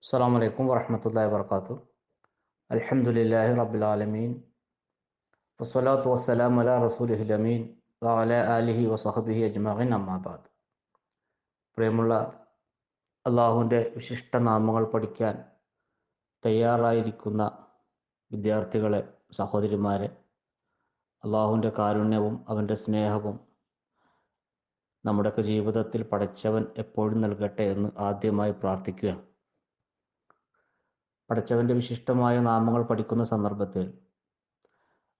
السلام عليكم ورحمة الله وبركاته الحمد لله رب العالمين والصلاة والسلام على رسوله الأمين وعلى آله وصحبه أجمعين أما بعد പ്രിയമുള്ള അള്ളാഹുവിൻ്റെ വിശിഷ്ട നാമങ്ങൾ പഠിക്കാൻ തയ്യാറായിരിക്കുന്ന വിദ്യാർത്ഥികളെ സഹോദരിമാരെ അള്ളാഹുവിൻ്റെ കാരുണ്യവും അവൻ്റെ സ്നേഹവും നമ്മുടെയൊക്കെ ജീവിതത്തിൽ പടച്ചവൻ എപ്പോഴും നൽകട്ടെ എന്ന് ആദ്യമായി പ്രാർത്ഥിക്കുകയാണ് പടച്ചവന്റെ വിശിഷ്ടമായ നാമങ്ങൾ പഠിക്കുന്ന സന്ദർഭത്തിൽ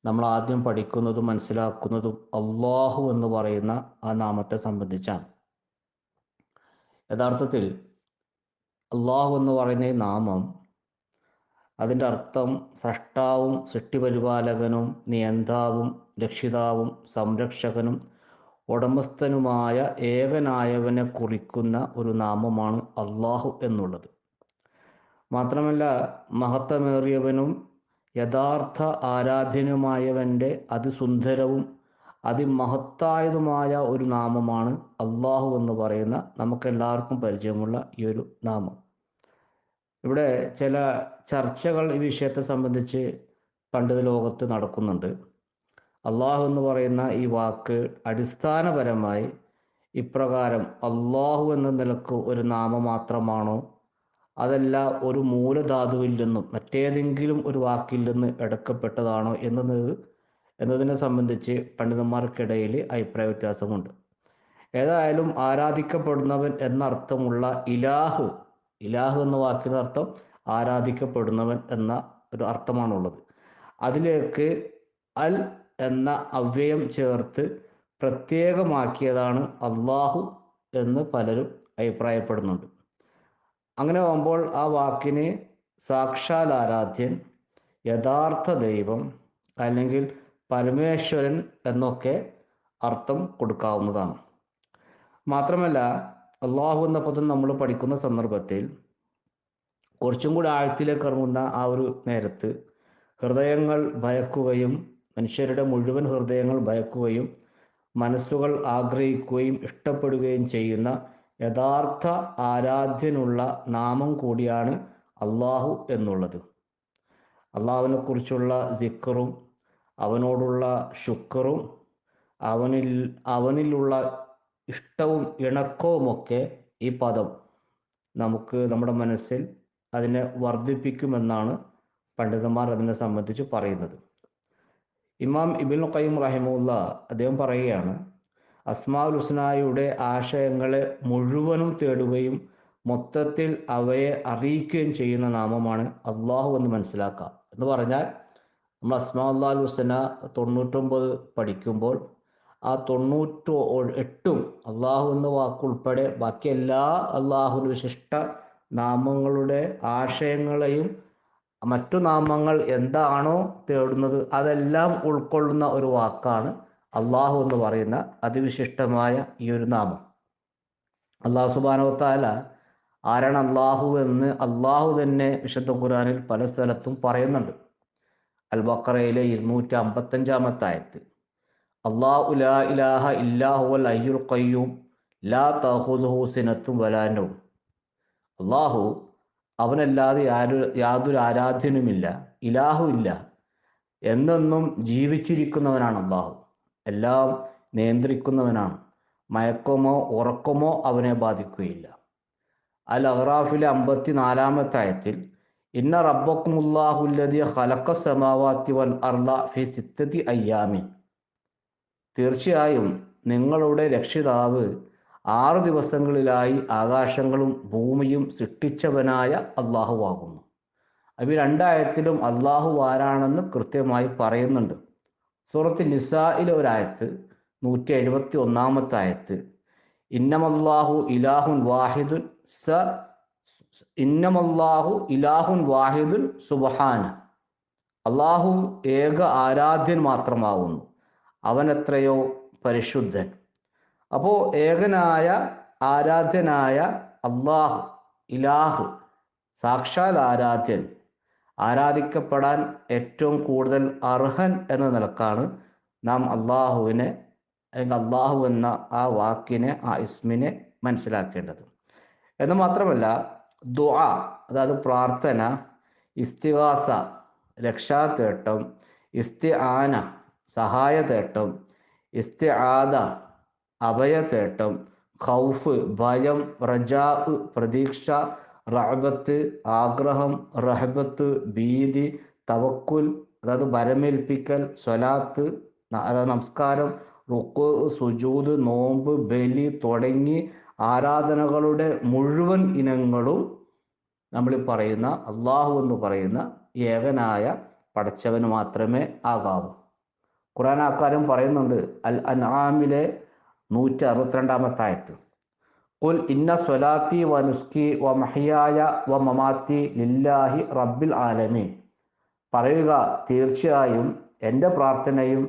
നമ്മൾ ആദ്യം പഠിക്കുന്നതും മനസ്സിലാക്കുന്നതും അള്ളാഹു എന്ന് പറയുന്ന ആ നാമത്തെ സംബന്ധിച്ചാണ്. യഥാർത്ഥത്തിൽ അള്ളാഹു എന്ന് പറയുന്ന ഈ നാമം അതിന്റെ അർത്ഥം സൃഷ്ടാവും സൃഷ്ടിപരിപാലകനും നിയന്താവും രക്ഷിതാവും സംരക്ഷകനും ഉടമസ്ഥനുമായ ഏകനായവനെ കുറിക്കുന്ന ഒരു നാമമാണ് അള്ളാഹു എന്നുള്ളത്. മാത്രമല്ല മഹത്വമേറിയവനും യഥാർത്ഥ ആരാധ്യനുമായവന്റെ അതിസുന്ദരവും അതിമഹത്തായതുമായ ഒരു നാമമാണ് അള്ളാഹു എന്ന് പറയുന്ന നമുക്കെല്ലാവർക്കും പരിചയമുള്ള ഈ ഒരു നാമം. ഇവിടെ ചില ചർച്ചകൾ ഈ വിഷയത്തെ സംബന്ധിച്ച് പണ്ഡിത ലോകത്ത് നടക്കുന്നുണ്ട്. അള്ളാഹു എന്ന് പറയുന്ന ഈ വാക്ക് അടിസ്ഥാനപരമായി ഇപ്രകാരം അള്ളാഹു എന്ന നിലയ്ക്ക് ഒരു നാമം മാത്രമാണോ അതല്ല ഒരു മൂലധാതുവിൽ നിന്നും മറ്റേതെങ്കിലും ഒരു വാക്കിൽ നിന്ന് എടുക്കപ്പെട്ടതാണോ എന്നത് എന്നതിനെ സംബന്ധിച്ച് പണ്ഡിതന്മാർക്കിടയിൽ അഭിപ്രായ വ്യത്യാസമുണ്ട്. ഏതായാലും ആരാധിക്കപ്പെടുന്നവൻ എന്നർത്ഥമുള്ള ഇലാഹ് ഇലാഹ് എന്ന വാക്കിന് അർത്ഥം ആരാധിക്കപ്പെടുന്നവൻ എന്ന ഒരു അർത്ഥമാണുള്ളത്. അതിലേക്ക് അൽ എന്ന അവ്യയം ചേർത്ത് പ്രത്യേകമാക്കിയതാണ് അള്ളാഹു എന്ന് പലരും അഭിപ്രായപ്പെടുന്നുണ്ട്. അങ്ങനെ ആകുമ്പോൾ ആ വാക്കിന് സാക്ഷാൽ ആരാധ്യൻ യഥാർത്ഥ ദൈവം അല്ലെങ്കിൽ പരമേശ്വരൻ എന്നൊക്കെ അർത്ഥം കൊടുക്കാവുന്നതാണ്. മാത്രമല്ല അള്ളാഹു എന്ന പദം നമ്മൾ പഠിക്കുന്ന സന്ദർഭത്തിൽ കുറച്ചും കൂടി ആഴത്തിലേക്ക് ഇറങ്ങുന്ന ആ ഒരു നേരത്ത് ഹൃദയങ്ങൾ ഭയക്കുകയും മനുഷ്യരുടെ മുഴുവൻ ഹൃദയങ്ങൾ ഭയക്കുകയും മനസ്സുകൾ ആഗ്രഹിക്കുകയും ഇഷ്ടപ്പെടുകയും ചെയ്യുന്ന യഥാർത്ഥ ആരാധ്യനുള്ള നാമം കൂടിയാണ് അള്ളാഹു എന്നുള്ളത്. അള്ളാഹുവിനെ കുറിച്ചുള്ള ദിക്കറും അവനോടുള്ള ശുക്കറും അവനിൽ അവനിലുള്ള ഇഷ്ടവും ഇണക്കവുമൊക്കെ ഈ പദം നമുക്ക് നമ്മുടെ മനസ്സിൽ അതിനെ വർദ്ധിപ്പിക്കുമെന്നാണ് പണ്ഡിതന്മാർ അതിനെ സംബന്ധിച്ച് പറയുന്നത്. ഇമാം ഇബിൻ ഖയ്യം റഹിമുല്ല അദ്ദേഹം പറയുകയാണ് അസ്മാഉൽ ഹുസ്നായുടെ ആശയങ്ങളെ മുഴുവനും തേടുകയും മൊത്തത്തിൽ അവയെ അറിയിക്കുകയും ചെയ്യുന്ന നാമമാണ് അള്ളാഹു എന്ന് മനസ്സിലാക്കുക. എന്ന് പറഞ്ഞാൽ നമ്മൾ അസ്മാ അള്ളാഹു ഹുസന തൊണ്ണൂറ്റൊമ്പത് പഠിക്കുമ്പോൾ ആ തൊണ്ണൂറ്റോ എട്ടും അള്ളാഹു എന്ന വാക്കുൾപ്പെടെ ബാക്കി എല്ലാ അള്ളാഹുവിന് വിശിഷ്ട നാമങ്ങളുടെ ആശയങ്ങളെയും മറ്റു നാമങ്ങൾ എന്താണോ തേടുന്നത് അതെല്ലാം ഉൾക്കൊള്ളുന്ന ഒരു വാക്കാണ് അള്ളാഹു എന്ന് പറയുന്ന അതിവിശിഷ്ടമായ ഈ ഒരു നാമം. അള്ളാഹു സുബാനവത്താല ആരാണ് അള്ളാഹു എന്ന് അള്ളാഹു തന്നെ വിശുദ്ധ ഖുറാനിൽ പല സ്ഥലത്തും പറയുന്നുണ്ട്. അൽ ബക്കറയിലെ ഇരുന്നൂറ്റി അമ്പത്തഞ്ചാമത്തെ ആയത്ത് അള്ളാഹു ലാ ഇലാഹ ഇല്ലാഹുവൽ അയ്യുൽ ഖയ്യൂം ലാ തഹുദുഹു സിനത്തും വലാനവും അള്ളാഹു അവനല്ലാതെ യാതൊരു യാതൊരു ആരാധ്യനുമില്ല ഇലാഹു ഇല്ല എന്നെന്നും ജീവിച്ചിരിക്കുന്നവനാണ് അള്ളാഹു. എല്ലാം നിയന്ത്രിക്കുന്നവനാണ്. മയക്കമോ ഉറക്കമോ അവനെ ബാധിക്കുകയില്ല. അൽ അഹ്റാഫിലെ അമ്പത്തി നാലാമത്തെ ആയത്തിൽ ഇന്ന റബ്ബക്കുമുല്ലാഹുല്ലതി ഹലക്ക സമാവാത്തി വൽ അർല ഫി സിത്തതി അയ്യാമി തീർച്ചയായും നിങ്ങളുടെ രക്ഷിതാവ് ആറ് ദിവസങ്ങളിലായി ആകാശങ്ങളും ഭൂമിയും സൃഷ്ടിച്ചവനായ അള്ളാഹുവാകുന്നു അവ രണ്ടായത്തിലും അള്ളാഹു ആരാണെന്ന് കൃത്യമായി പറയുന്നുണ്ട്. സൂറത്ത് നിസായിലെ ഒരായത്ത് നൂറ്റി എഴുപത്തി ഒന്നാമത്തെ ആയത്ത് ഇന്നമല്ലാഹു ഇലാഹുൻ വാഹിദുൻ സ ഇന്നമല്ലാഹു ഇലാഹുൻ വാഹിദുൻ സുബഹാന. അള്ളാഹു ഏക ആരാധ്യൻ മാത്രമാവുന്നു. അവൻ എത്രയോ പരിശുദ്ധൻ. അപ്പോൾ ഏകനായ ആരാധ്യനായ അള്ളാഹു ഇലാഹ് സാക്ഷാൽ ആരാധ്യൻ ആരാധിക്കപ്പെടാൻ ഏറ്റവും കൂടുതൽ അർഹൻ എന്ന നിലക്കാണ് നാം അള്ളാഹുവിനെ അല്ലെങ്കിൽ അള്ളാഹു എന്ന ആ വാക്കിനെ ആ ഇസ്മിനെ മനസ്സിലാക്കേണ്ടത്. എന്ന് മാത്രമല്ല ദുആ അതായത് പ്രാർത്ഥന ഇസ്തിവാസ രക്ഷാതേട്ടം ഇസ്തിആന സഹായതേട്ടം ഇസ്തിആദ അഭയതേട്ടം ഖൗഫ് ഭയം റജാ പ്രതീക്ഷ റഹബത്ത് ആഗ്രഹം റഹബത്ത് ഭീതി തവക്കുൽ അതായത് വരമേൽപ്പിക്കൽ സ്വലാത്ത് അതായത് നമസ്കാരം റുക്ക് സുജൂത് നോമ്പ് ബലി തുടങ്ങി ആരാധനകളുടെ മുഴുവൻ ഇനങ്ങളും നമ്മൾ പറയുന്ന അള്ളാഹു എന്ന് പറയുന്ന ഏകനായ പടച്ചവന് മാത്രമേ ആകാവൂ. ഖുറാൻ ആക്കാരം പറയുന്നുണ്ട്. അൽ അൻആമിലെ നൂറ്റി അറുപത്തിരണ്ടാമത്തെ ആയത്ത് ഇന്ന സ്വലാത്തി വ നുസ്കി വ മഹിയായ വ മമാത്തി ലില്ലാഹി റബ്ബിൽ ആലമീൻ പറയുക തീർച്ചയായും എന്റെ പ്രാർത്ഥനയും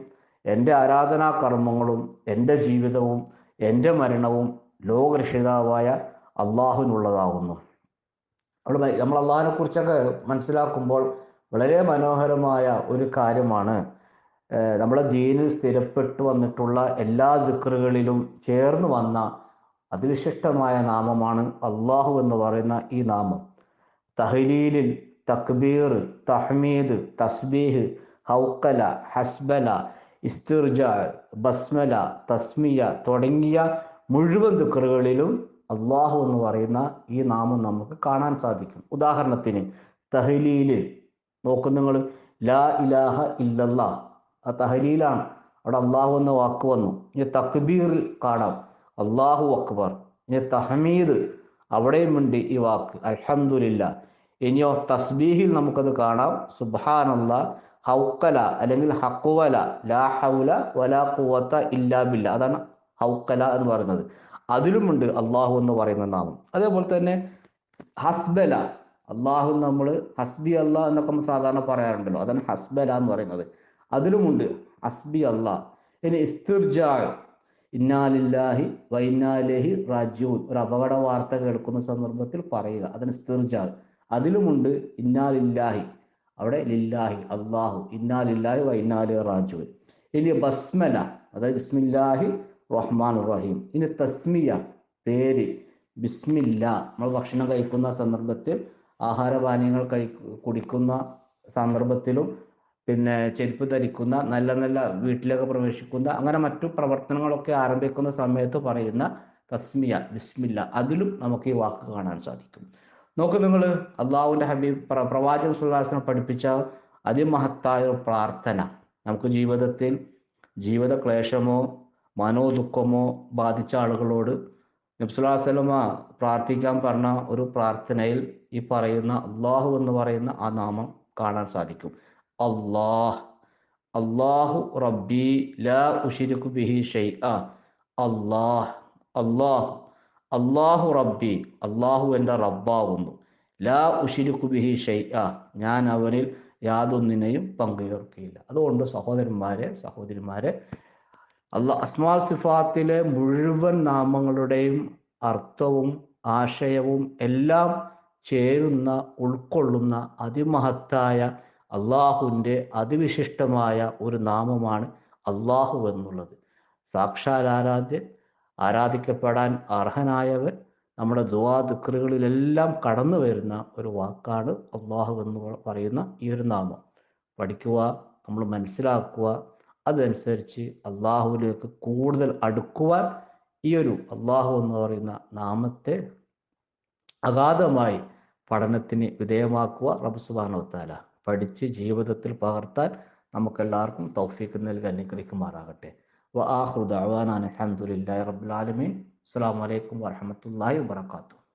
എന്റെ ആരാധനാ കർമ്മങ്ങളും എന്റെ ജീവിതവും എന്റെ മരണവും ലോകരക്ഷിതാവായ അള്ളാഹുവിനുള്ളതാകുന്നു നമ്മൾ നമ്മൾ അള്ളാഹിനെ കുറിച്ചൊക്കെ മനസ്സിലാക്കുമ്പോൾ വളരെ മനോഹരമായ ഒരു കാര്യമാണ്. നമ്മളെ ദീനിൽ സ്ഥിരപ്പെട്ടു വന്നിട്ടുള്ള എല്ലാ ദിക്റുകളിലും ചേർന്ന് വന്ന അതിവിശിഷ്ടമായ നാമമാണ് അള്ളാഹു എന്ന് പറയുന്ന ഈ നാമം. തഹലീലിൽ തക്ബീർ തഹ്മീദ് തസ്ബീഹ് ഹൗക്കല ഹസ്ബല ഇസ്തിർജ ബസ്മല തസ്മിയ തുടങ്ങിയ മുഴുവൻ ദുക്കറുകളിലും അള്ളാഹു എന്ന് പറയുന്ന ഈ നാമം നമുക്ക് കാണാൻ സാധിക്കും. ഉദാഹരണത്തിന് തഹലീലിൽ നോക്കും നിങ്ങൾ ലാ ഇലാഹ ഇല്ലല്ലാ. ആ തഹലീലാണ് അവിടെ അള്ളാഹു എന്ന വാക്ക് വന്നു. ഇനി തക്ബീറിൽ കാണാം. അള്ളാഹു അക്ബർ. ഇനി തഹമീദ്. അവിടെയുമുണ്ട് ഈ വാക്ക്. അൽഹംദുലില്ല. ഇനിയോ തസ്ബീഹിൽ നമുക്കത് കാണാം. സുബാനല്ല ഹൗക്കല അല്ലെങ്കിൽ ഹക്കുവല ലാ ഹൗല വലാ കുവത്ത ഇല്ലാ ബില്ല. അതാണ് ഹൗക്കല എന്ന് പറയുന്നത്. അതിലുമുണ്ട് അള്ളാഹു എന്ന് പറയുന്ന നാമം. അതേപോലെ തന്നെ ഹസ്ബല. അള്ളാഹു നമ്മൾ ഹസ്ബി അള്ളാഹ് എന്നൊക്കെ നമ്മൾ സാധാരണ പറയാറുണ്ടല്ലോ. അതാണ് ഹസ്ബല എന്ന് പറയുന്നത്. അതിലുമുണ്ട് ഹസ്ബി അള്ളാഹ് ഇനി ഇസ്തിർജാ. ഇന്നാലില്ലാഹി വൈനാലേഹി റാജ്യൂൻ ഒരു അപകട വാർത്ത കേൾക്കുന്ന സന്ദർഭത്തിൽ പറയുക. അതിന് ഇസ്തിർജാ. അതിലുമുണ്ട് ഇന്നാലില്ലാഹി. അവിടെ ലില്ലാഹി അള്ളാഹു ഇന്നാലില്ലാഹി വൈനാലി റാജൂൻ ഇനി ബസ്മല അതായത് ബിസ്മില്ലാഹി റഹ്മാൻ റഹീം. ഇനി തസ്മിയ പേര് ബിസ്മില്ല. നമ്മൾ ഭക്ഷണം കഴിക്കുന്ന സന്ദർഭത്തിൽ ആഹാരപാനീയങ്ങൾ കഴി കുടിക്കുന്ന സന്ദർഭത്തിലും പിന്നെ ചെരുപ്പ് ധരിക്കുന്ന നല്ല നല്ല വീട്ടിലേക്ക് പ്രവേശിക്കുന്ന അങ്ങനെ മറ്റു പ്രവർത്തനങ്ങളൊക്കെ ആരംഭിക്കുന്ന സമയത്ത് പറയുന്ന തസ്മിയ ബിസ്മില്ല അതിലും നമുക്ക് ഈ വാക്ക് കാണാൻ സാധിക്കും. നോക്കൂ നിങ്ങൾ അള്ളാഹുവിന്റെ ഹബീബ് പ്ര പ്രവാചക സുഹാസനം പഠിപ്പിച്ച അതിമഹത്തായ പ്രാർത്ഥന. നമുക്ക് ജീവിതത്തിൽ ജീവിത ക്ലേശമോ മനോദുഃഖമോ ബാധിച്ച ആളുകളോട് നബ്സുല്ലാസ്ലമ പ്രാർത്ഥിക്കാൻ പറഞ്ഞ ഒരു പ്രാർത്ഥനയിൽ ഈ പറയുന്ന അള്ളാഹു എന്ന് പറയുന്ന ആ നാമം കാണാൻ സാധിക്കും. അള്ളാഹ് അള്ളാഹു റബ്ബി ലാ ഉഷിരുക്കു ബിഹി ഷെയ്അ അള്ളാഹ് അള്ളാഹ് അള്ളാഹു റബ്ബി അള്ളാഹു എന്റെ റബ്ബാവുന്നു. ലാ ഉഷിരുക്കു ബിഹി ഷെയ്അ ഞാൻ അവനിൽ യാതൊന്നിനെയും പങ്കുചേർക്കുകയില്ല. അതുകൊണ്ട് സഹോദരന്മാരെ സഹോദരിമാരെ അള്ളാ അസ്മാ സിഫാത്തിലെ മുഴുവൻ നാമങ്ങളുടെയും അർത്ഥവും ആശയവും എല്ലാം ചേരുന്ന ഉൾക്കൊള്ളുന്ന അതിമഹത്തായ അള്ളാഹുവിന്റെ അതിവിശിഷ്ടമായ ഒരു നാമമാണ് അള്ളാഹു എന്നുള്ളത്. സാക്ഷാൽ ആരാധ്യൻ ആരാധിക്കപ്പെടാൻ അർഹനായവൻ നമ്മുടെ ദുവാ ദിക്റുകളിലെല്ലാം കടന്നു വരുന്ന ഒരു വാക്കാണ് അള്ളാഹു എന്ന് പറയുന്ന ഈ ഒരു നാമം. പഠിക്കുക നമ്മൾ മനസ്സിലാക്കുക അതനുസരിച്ച് അള്ളാഹുവിലേക്ക് കൂടുതൽ അടുക്കുവാൻ ഈ ഒരു അള്ളാഹു എന്ന് പറയുന്ന നാമത്തെ അഗാധമായി പഠനത്തിന് വിധേയമാക്കുക വതആല പഠിച്ച് ജീവിതത്തിൽ പകർത്താൻ നമുക്കെല്ലാവർക്കും തൗഫീഖ് നൽകി അനുഗ്രഹിക്കുമാറാകട്ടെ. വ ആഖിറു അലഹമുല്ലാ ആലമീൻ. അസ്സലാമു അലൈക്കും വറഹ്മത്തുള്ളാഹി വബറകാതുഹു.